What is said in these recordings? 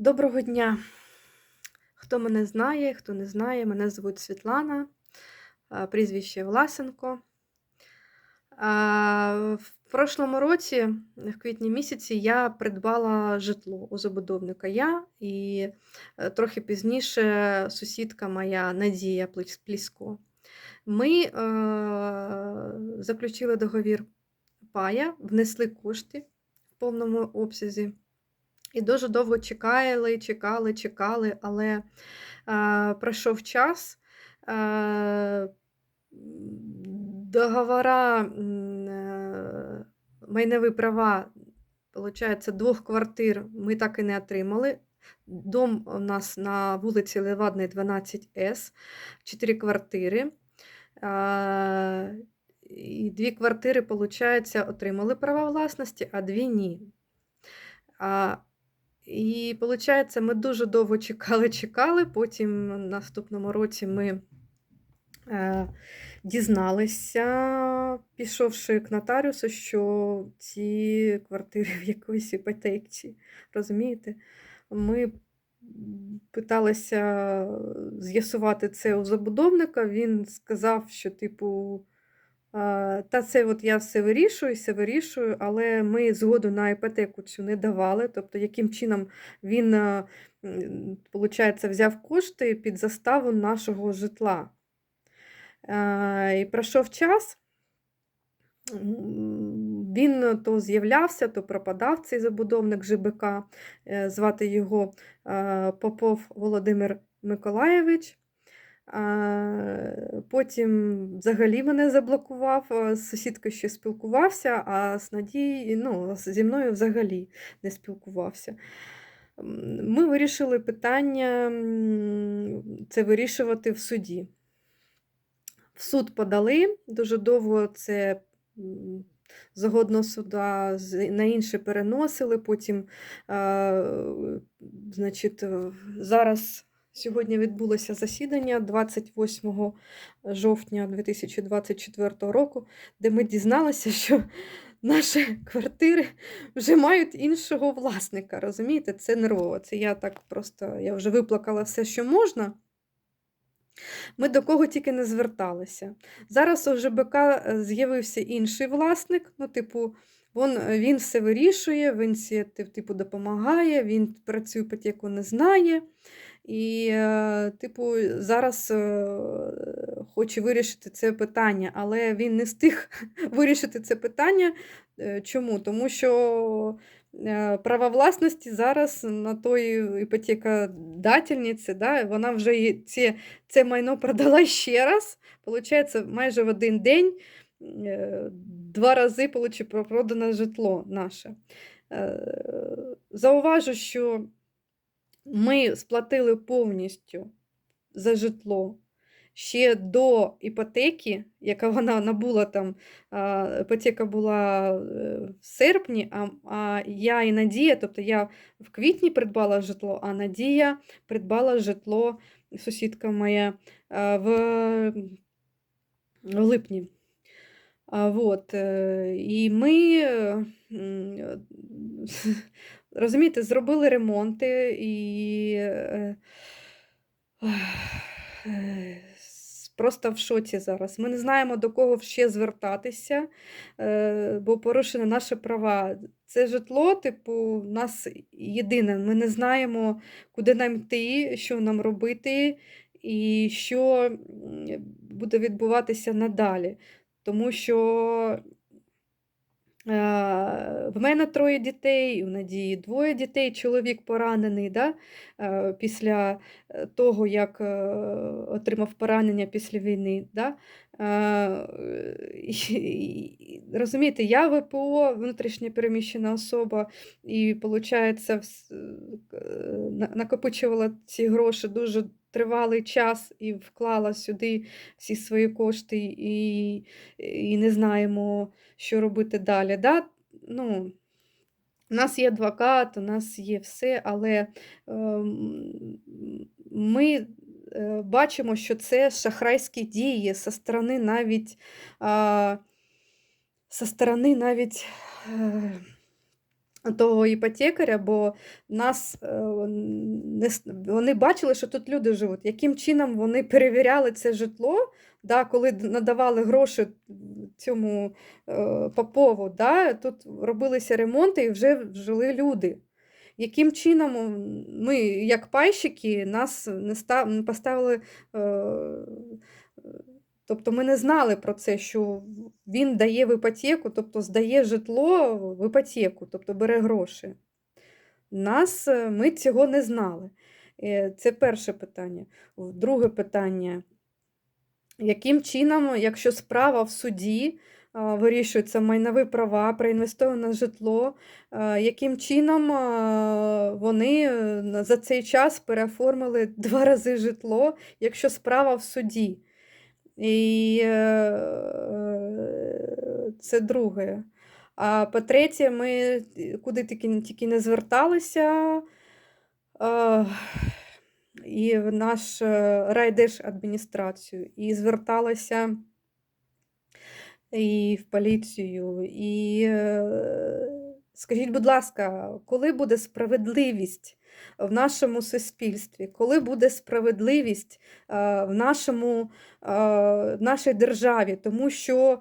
Доброго дня! Хто мене знає, хто не знає, мене звуть Світлана, прізвище Власенко. В прошлому році, в квітні місяці, я придбала житло у забудовника я і е, трохи пізніше сусідка моя Надія Пліс- Плісько. Ми е, заключили договір пая, внесли кошти в повному обсязі. І дуже довго чекали, чекали, чекали, але е, пройшов час. Е, договора, е, майнові права, виходить, двох квартир ми так і не отримали. Дом у нас на вулиці Левадної, 12С, 4 квартири. Е, і дві квартири, виходить, отримали права власності, а дві ні. А, і виходить, ми дуже довго чекали, чекали. Потім наступному році ми е, дізналися, пішовши к нотаріусу, що ці квартири в якоїсь іпотеці. Розумієте? Ми питалися з'ясувати це у забудовника. Він сказав, що, типу, Та це от я все вирішую, все вирішую, але ми згоду на іпотеку цю не давали. Тобто, яким чином він, получається, взяв кошти під заставу нашого житла. І пройшов час, він то з'являвся, то пропадав цей забудовник ЖБК, е, звати його Попов Володимир Миколаєвич. А, Потім взагалі мене заблокував, з сусідкою ще спілкувався, а з Надією, ну, зі мною взагалі не спілкувався. Ми вирішили питання це вирішувати в суді. В суд подали, дуже довго це м, з одного суда на інше переносили. Потім, е, значить, е, зараз сьогодні відбулося засідання 28 жовтня 2024 року, де ми дізналися, що наші квартири вже мають іншого власника. Розумієте, це нервово. Це я так просто я вже виплакала все, що можна. Ми до кого тільки не зверталися. Зараз у ЖБК е, з'явився інший власник. Ну, типу, він, він все вирішує, він типу, допомагає, він про цю не знає. І, е, типу, зараз е, хоче вирішити це питання, але він не встиг вирішити це питання. Е, Чому? Тому що права власності зараз на той іпотекодательниці, да, вона вже ці це майно продала ще раз. Получається, майже в один день два рази продано житло наше. Зауважу, що ми сплатили повністю за житло ще до іпотеки, яка вона набула там, іпотека була е, в серпні, а, а я і Надія, тобто я в квітні придбала житло, а Надія придбала житло, сусідка моя, в, в липні. Вот, е, і ми, е, розумієте, зробили ремонти і е, е, просто в шоці зараз. Ми не знаємо, до кого ще звертатися, е, бо порушені наші права. Це житло, типу, у нас єдине. Ми не знаємо, куди нам йти, що нам робити, і що буде відбуватися надалі. Тому що в мене троє дітей, у Надії двоє дітей, чоловік поранений да? е, після е, того, як е, отримав поранення після війни. Да? Е, Розумієте, я ВПО, внутрішньо переміщена особа, і, виходить, накопичувала ці гроші дуже тривалий час і вклала сюди всі свої кошти, і, і не знаємо, що робити далі. Да? Ну, у нас є адвокат, у нас є все, але ем, ми е, бачимо, що це шахрайські дії со сторони навіть, а, со сторони навіть е, того іпотекаря, бо нас е, не, вони бачили, що тут люди живуть. Яким чином вони перевіряли це житло, да, коли надавали гроші цьому е, Попову, да, тут робилися ремонти і вже жили люди. Яким чином ми, як пайщики, нас не став, не поставили. Е, Тобто ми не знали про це, що він дає в іпотеку, тобто здає житло в іпотеку, тобто бере гроші. Нас, е, ми цього не знали. Е, Це перше питання. Друге питання. Яким чином, якщо справа в суді вирішується майнові права, проінвестоване житло, яким чином вони е, за цей час переоформили два рази житло, якщо справа в суді? І це друге. А по-третє, ми куди тільки, тільки не зверталися. е, І в наш е, райдержадміністрацію, і зверталася і в поліцію. І е, скажіть, будь ласка, коли буде справедливість в нашому суспільстві? Коли буде справедливість е, в нашому, е, в нашій державі? Тому що е,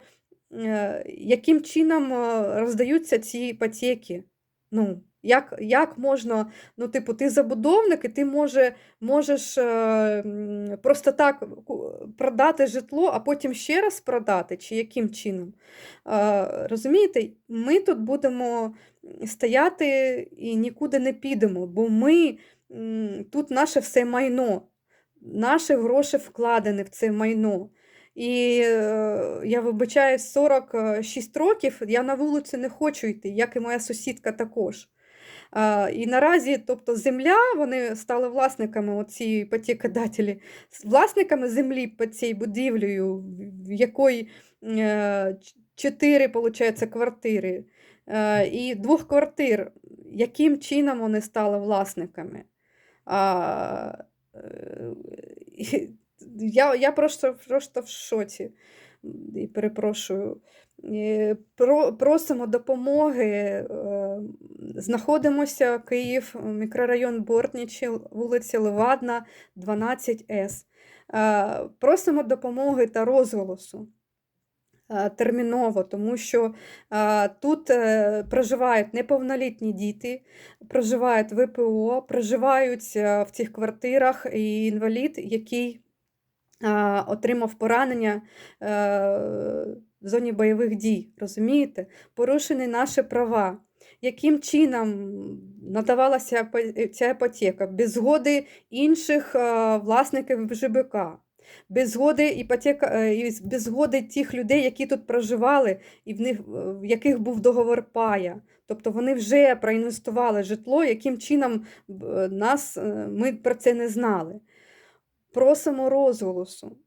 яким чином е, роздаються ці іпотеки? Ну, як, як можна, ну, типу, ти забудовник, і ти може, можеш е, просто так продати житло, а потім ще раз продати, чи яким чином? Е, розумієте, ми тут будемо стояти і нікуди не підемо, бо ми тут наше все майно, наші гроші вкладені в це майно. І е, я вибачаю, 46 років я на вулицю не хочу йти, як і моя сусідка також. І наразі, тобто, земля, вони стали власниками оці іпотекодателі, власниками землі під цією будівлею, в- якої е, ч- чотири, виходить, квартири, е, і двох квартир. Яким чином вони стали власниками? Я, я просто, просто в шоці. І перепрошую. Е, Про, просимо допомоги. е, Знаходимося Київ, мікрорайон Бортнічі, вулиця Левадна, 12С. Е, Просимо допомоги та розголосу терміново, тому що тут проживають неповнолітні діти, проживають ВПО, проживають в цих квартирах і інвалід, який отримав поранення е, в зоні бойових дій. Розумієте? Порушені наші права. Яким чином надавалася іпо- ця іпотека? Без згоди інших е, власників ЖБК, без згоди, іпотека, е, без згоди тих людей, які тут проживали, і в, них, е, в яких був договор пая. Тобто вони вже проінвестували житло, яким чином нас, е, ми про це не знали просимо розголосу.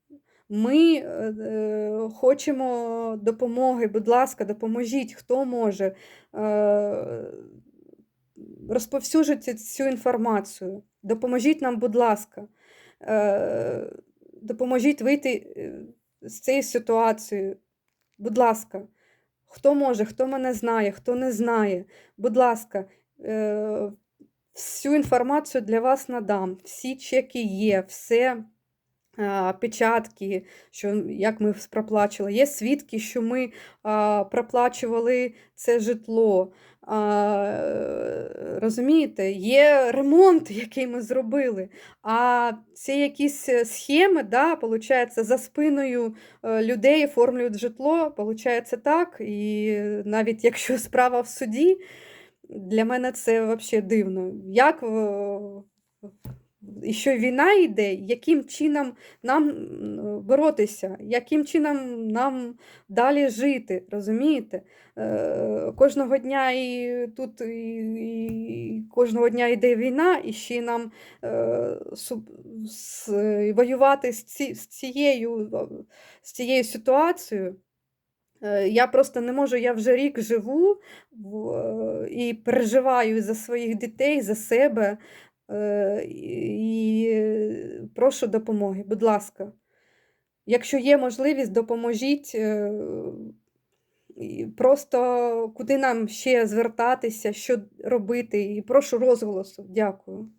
Ми е, е, хочемо допомоги, будь ласка, допоможіть, хто може. Е, розповсюджуйте цю інформацію. Допоможіть нам, будь ласка. Е, допоможіть вийти е, з цієї ситуації. Будь ласка, хто може, хто мене знає, хто не знає. Будь ласка, е, всю інформацію для вас надам. Всі чеки є, все печатки, що як ми проплачували. Є свідки, що ми а, проплачували це житло. А, е, розумієте, є ремонт, який ми зробили. А ці якісь е, схеми, да, получається, за спиною е, людей оформлюють житло, получається так. І навіть якщо справа в суді, для мене це взагалі дивно. Як е, і що війна йде, яким чином нам боротися, яким чином нам далі жити, розумієте? Е, Кожного дня і тут і, і кожного дня йде війна, і ще нам е, су- з, воювати з, ці, з, цією, з цією ситуацією. Е, Я просто не можу, я вже рік живу е, і переживаю за своїх дітей, за себе. е, І прошу допомоги, будь ласка. Якщо є можливість, допоможіть. просто куди нам ще звертатися, що робити, і прошу розголосу. Дякую.